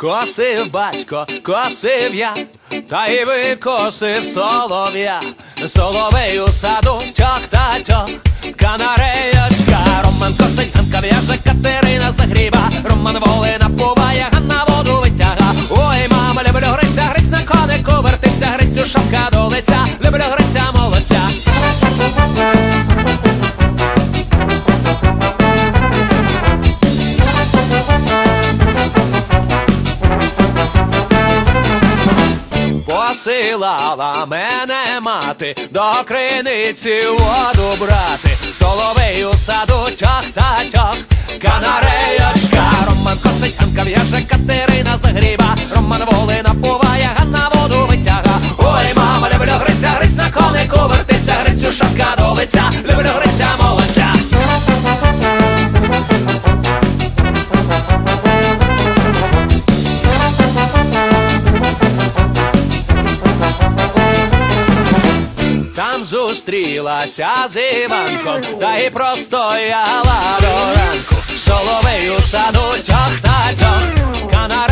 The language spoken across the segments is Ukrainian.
Косив батько, косив я, та й викосив солов'я, соловей у саду, чох та чох, канареєчка, Роман косить, Анка в'яже, Катерина загріба, Роман воли Посилала мене мати до криниці воду брати, соловей у саду чох та чох, канареєчка, Там зустрілася з Іванком, та й простояла до ранку. соловею саду тьох та тьох, канареєчка,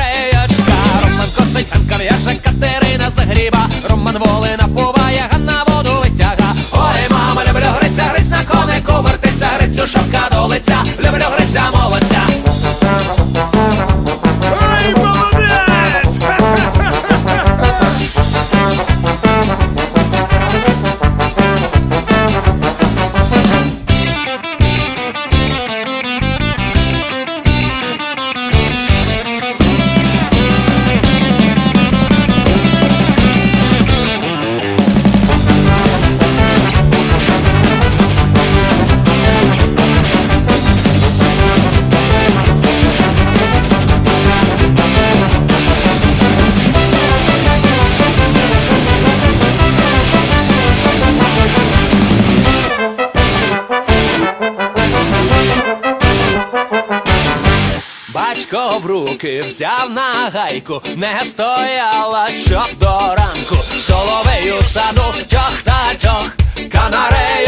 Батько в руки взяв на гайку, не стояла, щоб до ранку. соловею саду, чох та чох, канареєчка,